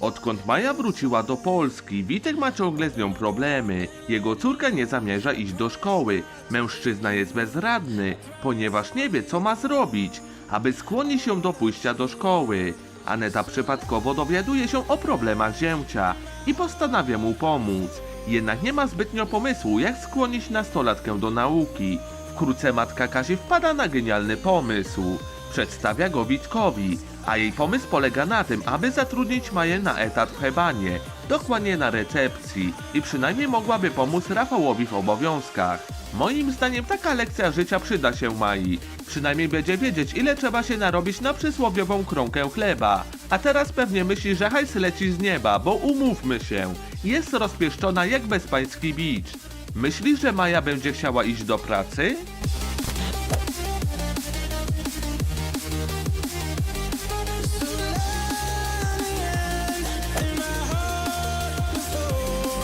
Odkąd Maja wróciła do Polski, Witek ma ciągle z nią problemy. Jego córka nie zamierza iść do szkoły. Mężczyzna jest bezradny, ponieważ nie wie, co ma zrobić, aby skłonić ją do pójścia do szkoły. Aneta przypadkowo dowiaduje się o problemach zięcia i postanawia mu pomóc. Jednak nie ma zbytnio pomysłu, jak skłonić nastolatkę do nauki. Wkrótce matka Kasi wpada na genialny pomysł. Przedstawia go Witkowi, a jej pomysł polega na tym, aby zatrudnić Maję na etat w Hebanie, dokładnie na recepcji i przynajmniej mogłaby pomóc Rafałowi w obowiązkach. Moim zdaniem taka lekcja życia przyda się Mai. Przynajmniej będzie wiedzieć, ile trzeba się narobić na przysłowiową kromkę chleba. A teraz pewnie myśli, że hajs leci z nieba, bo umówmy się, jest rozpieszczona jak bezpański bicz. Myślisz, że Maja będzie chciała iść do pracy?